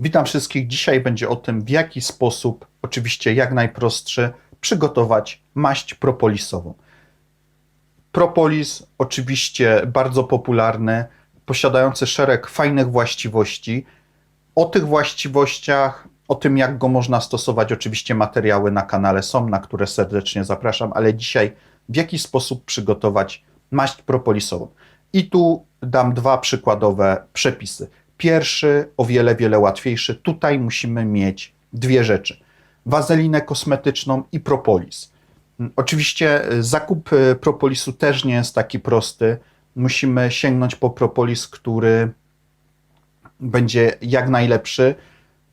Witam wszystkich. Dzisiaj będzie o tym, w jaki sposób, oczywiście jak najprostszy, przygotować maść propolisową. Propolis, oczywiście bardzo popularny, posiadający szereg fajnych właściwości. O tych właściwościach, o tym jak go można stosować, oczywiście materiały na kanale są, na które serdecznie zapraszam, ale dzisiaj w jaki sposób przygotować maść propolisową. I tu dam dwa przykładowe przepisy. Pierwszy, o wiele, wiele łatwiejszy. Tutaj musimy mieć dwie rzeczy: wazelinę kosmetyczną i propolis. Mm, Oczywiście y, zakup y, propolisu też nie jest taki prosty. Musimy sięgnąć po propolis, który będzie jak najlepszy.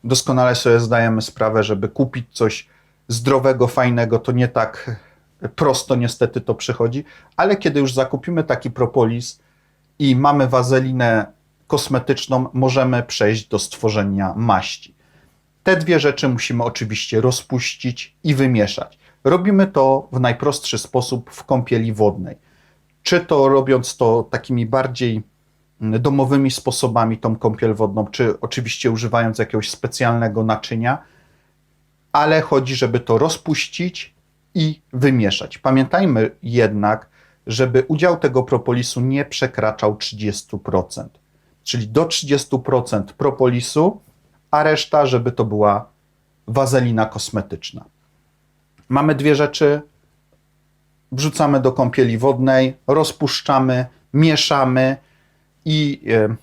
Doskonale sobie zdajemy sprawę, żeby kupić coś zdrowego, fajnego, to nie tak prosto niestety to przychodzi, ale kiedy już zakupimy taki propolis i mamy wazelinę kosmetyczną, możemy przejść do stworzenia maści. Te dwie rzeczy musimy oczywiście rozpuścić i wymieszać. Robimy to w najprostszy sposób w kąpieli wodnej. Czy to robiąc to takimi bardziej mm, domowymi sposobami, tą kąpiel wodną, czy oczywiście używając jakiegoś specjalnego naczynia, ale chodzi, żeby to rozpuścić i wymieszać. Pamiętajmy jednak, żeby udział tego propolisu nie przekraczał 30%, czyli do 30% propolisu, a reszta, żeby to była wazelina kosmetyczna. Mamy dwie rzeczy. Wrzucamy do kąpieli wodnej, rozpuszczamy, mieszamy i e,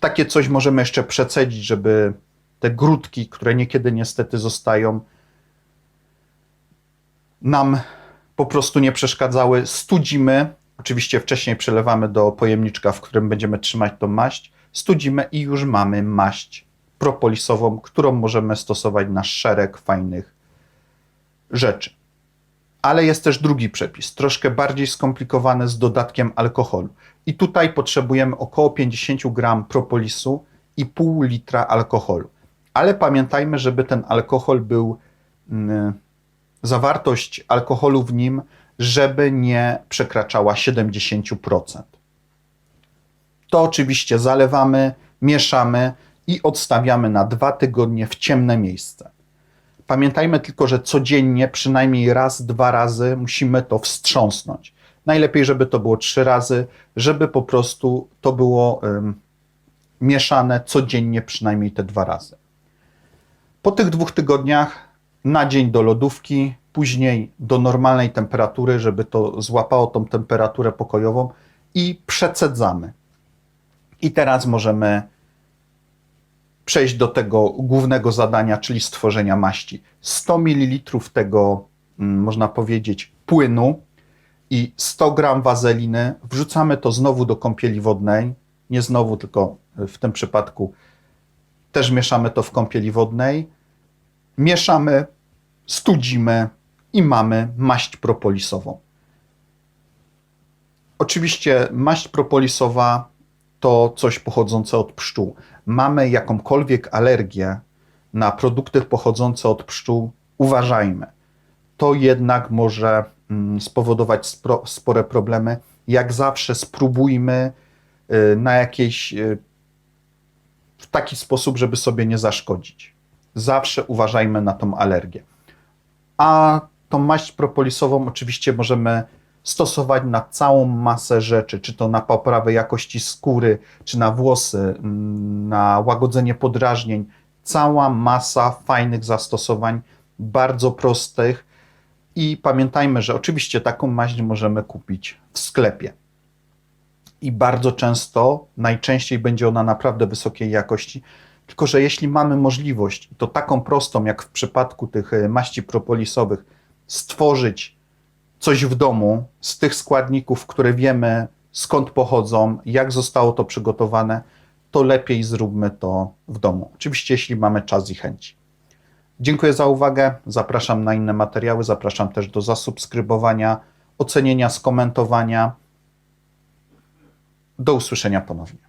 takie coś możemy jeszcze przecedzić, żeby te grudki, które niekiedy niestety zostają, nam po prostu nie przeszkadzały. Studzimy, oczywiście wcześniej przelewamy do pojemniczka, w którym będziemy trzymać tą maść. Studzimy i już mamy maść propolisową, którą możemy stosować na szereg fajnych rzeczy. Ale jest też drugi przepis, troszkę bardziej skomplikowany z dodatkiem alkoholu. I tutaj potrzebujemy około 50 gram propolisu i pół litra alkoholu. Ale pamiętajmy, żeby ten alkohol był, mm, zawartość alkoholu w nim, żeby nie przekraczała 70%. To oczywiście zalewamy, mieszamy i odstawiamy na dwa tygodnie w ciemne miejsce. Pamiętajmy tylko, że codziennie przynajmniej raz, dwa razy musimy to wstrząsnąć. Najlepiej, żeby to było trzy razy, żeby po prostu to było ym, mieszane codziennie przynajmniej te dwa razy. Po tych dwóch tygodniach na dzień do lodówki, później do normalnej temperatury, żeby to złapało tą temperaturę pokojową i przecedzamy. I teraz możemy przejść do tego głównego zadania, czyli stworzenia maści. 100 ml tego, mm, można powiedzieć, płynu i 100 gram wazeliny. Wrzucamy to znowu do kąpieli wodnej. Nie znowu, tylko w tym przypadku też mieszamy to w kąpieli wodnej. Mieszamy, studzimy i mamy maść propolisową. Oczywiście maść propolisowa to coś pochodzące od pszczół. Mamy jakąkolwiek alergię na produkty pochodzące od pszczół, uważajmy. To jednak może mm, spowodować spore problemy. Jak zawsze spróbujmy y, na jakiejś y, w taki sposób, żeby sobie nie zaszkodzić. Zawsze uważajmy na tą alergię. A tą maść propolisową oczywiście możemy stosować na całą masę rzeczy, czy to na poprawę jakości skóry, czy na włosy, mm, na łagodzenie podrażnień. Cała masa fajnych zastosowań, bardzo prostych. I pamiętajmy, że oczywiście taką maść możemy kupić w sklepie. I bardzo często, najczęściej będzie ona naprawdę wysokiej jakości. Tylko, że jeśli mamy możliwość, to taką prostą, jak w przypadku tych e, maści propolisowych, stworzyć coś w domu z tych składników, które wiemy skąd pochodzą, jak zostało to przygotowane, to lepiej zróbmy to w domu. Oczywiście, jeśli mamy czas i chęci. Dziękuję za uwagę. Zapraszam na inne materiały. Zapraszam też do zasubskrybowania, ocenienia, skomentowania. Do usłyszenia ponownie.